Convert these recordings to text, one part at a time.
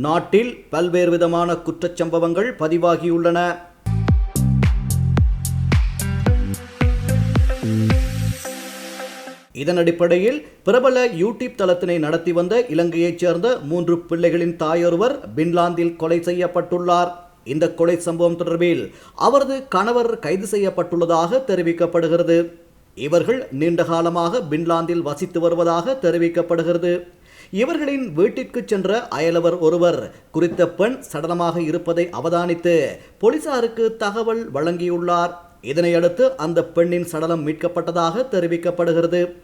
நாட்டில் பல்வேறு விதமான குற்றச்சம்பவங்கள் பதிவாகியுள்ளன. இதன் அடிப்படையில் பிரபல யூடியூப் தளத்தினை நடத்தி வந்த இலங்கையைச் சேர்ந்த மூன்று பிள்ளைகளின் தாயொருவர் பின்லாந்தில் கொலை செய்யப்பட்டுள்ளார். இந்த கொலை சம்பவம் தொடர்பில் அவரது கணவர் கைது செய்யப்பட்டுள்ளதாக தெரிவிக்கப்படுகிறது. இவர்கள் நீண்ட காலமாக பின்லாந்தில் வசித்து வருவதாக தெரிவிக்கப்படுகிறது. இவர்களின் வீட்டிற்கு சென்ற அயலவர் ஒருவர் குறித்த பெண் சடலமாக இருப்பதை அவதானித்து போலீசாருக்கு தகவல் வழங்கியுள்ளார். இதனையடுத்து அந்த பெண்ணின் சடலம் மீட்கப்பட்டதாக தெரிவிக்கப்படுகிறது.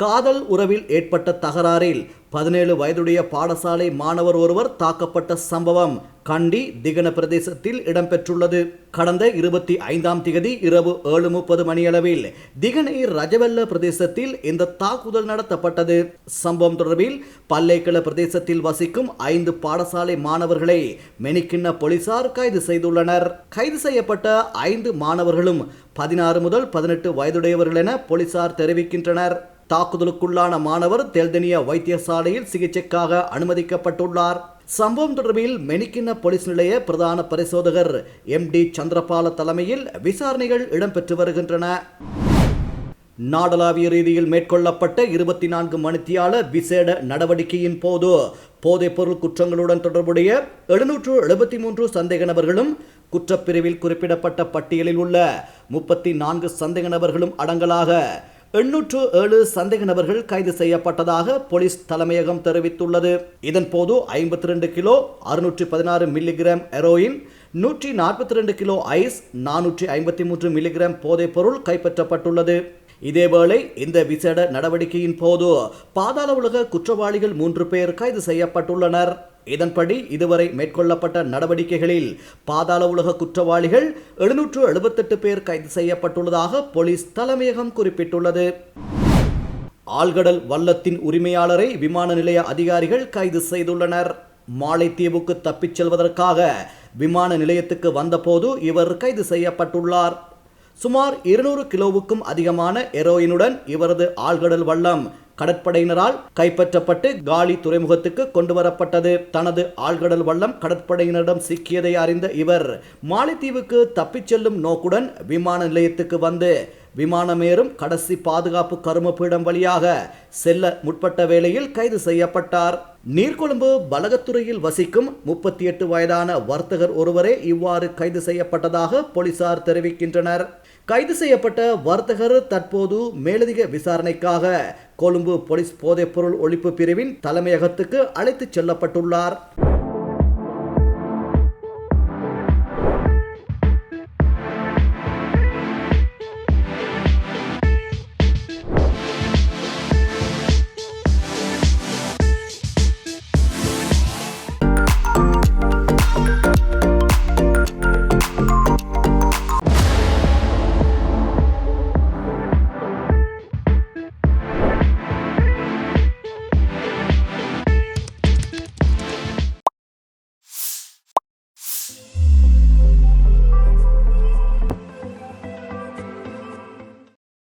காதல் உறவில் ஏற்பட்ட தகராறில் பதினேழு வயதுடைய பாடசாலை மாணவர் ஒருவர் தாக்கப்பட்ட சம்பவம் கண்டி திகன பிரதேசத்தில் இடம்பெற்றுள்ளது. கடந்த இருபத்தி ஐந்தாம் திகதி இரவு ஏழு முப்பது மணியளவில் திகனை ரஜவெல்ல பிரதேசத்தில் இந்த தாக்குதல் நடத்தப்பட்டது. சம்பவம் தொடர்பில் பல்லேக்கல பிரதேசத்தில் வசிக்கும் ஐந்து பாடசாலை மாணவர்களை மெனிக்கிண்ண போலீசார் கைது செய்துள்ளனர். கைது செய்யப்பட்ட ஐந்து மாணவர்களும் பதினாறு முதல் பதினெட்டு வயதுடையவர்கள் என போலீசார் தெரிவிக்கின்றனர். தாக்குதலுக்குள்ளான மாணவர் தெல்தனியா வைத்தியசாலையில் சிகிச்சைக்காக அனுமதிக்கப்பட்டுள்ளார். சம்பவம் தொடர்பில் மெனிக்கிண்ண போலீஸ் நிலைய பிரதான பரிசோதகர் எம் டி சந்திரபால தலைமையில் விசாரணைகள் இடம்பெற்று வருகின்றன. நாடளாவிய ரீதியில் மேற்கொள்ளப்பட்ட இருபத்தி நான்கு மணித்தியால விசேட நடவடிக்கையின் போது போதைப்பொருள் குற்றங்களுடன் தொடர்புடைய எழுநூற்று எழுபத்தி மூன்று சந்தேக நபர்களும் குற்றப்பிரிவில் குறிப்பிடப்பட்ட பட்டியலில் உள்ள முப்பத்தி நான்கு சந்தேக நபர்களும் அடங்கலாக எண்ணூற்று ஏழு சந்தேக நபர்கள் கைது செய்யப்பட்டதாக போலீஸ் தலைமையகம் தெரிவித்துள்ளது. இதன்போது ஐம்பத்தி ரெண்டு கிலோ அறுநூற்றி பதினாறு மில்லிகிராம் ஹெரோயின் நூற்றி நாற்பத்தி ரெண்டு கிலோ ஐஸ் நானூற்றி ஐம்பத்தி மூன்று மில்லிகிராம் போதைப்பொருள் கைப்பற்றப்பட்டுள்ளது. இதேவேளை இந்த விசேட நடவடிக்கையின் போது பாதாள உலக குற்றவாளிகள் மூன்று பேர் கைது செய்யப்பட்டுள்ளனர். இதன்படி இதுவரை மேற்கொள்ளப்பட்ட நடவடிக்கைகளில் பாதாள உலக குற்றவாளிகள் எழுநூற்று எழுபத்தெட்டு பேர் கைது செய்யப்பட்டுள்ளதாக போலீஸ் தலைமையகம் குறிப்பிட்டுள்ளது. ஆழ்கடல் வல்லத்தின் உரிமையாளரை விமான நிலைய அதிகாரிகள் கைது செய்துள்ளனர். மாலைத்தீவுக்கு தப்பிச் செல்வதற்காக விமான நிலையத்துக்கு வந்தபோது இவர் கைது செய்யப்பட்டுள்ளார். சுமார் இருநூறு கிலோவுக்கும் அதிகமான எரோயினுடன் இவரது ஆழ்கடல் வள்ளம் கடற்படையினரால் கைப்பற்றப்பட்டு காலி துறைமுகத்துக்கு கொண்டு வரப்பட்டது தனது ஆழ்கடல் வள்ளம் கடற்படையினரிடம் சிக்கியதை அறிந்த இவர் மாலைத்தீவுக்கு தப்பிச் செல்லும் நோக்குடன் விமான நிலையத்துக்கு வந்து விமானமேறும் கடைசி பாதுகாப்பு கருமப்பீடம் வழியாக செல்ல முற்பட்ட வேளையில் கைது செய்யப்பட்டார். நீர்கொழும்பு பலகத்துறையில் வசிக்கும் முப்பத்தி எட்டு வயதான வர்த்தகர் ஒருவரே இவ்வாறு கைது செய்யப்பட்டதாக போலீசார் தெரிவிக்கின்றனர். கைது செய்யப்பட்ட வர்த்தகர் தற்போது மேலதிக விசாரணைக்காக கொழும்பு போலீஸ் போதைப்பொருள் ஒழிப்பு பிரிவின் தலைமையகத்துக்கு அழைத்துச் செல்லப்பட்டுள்ளார்.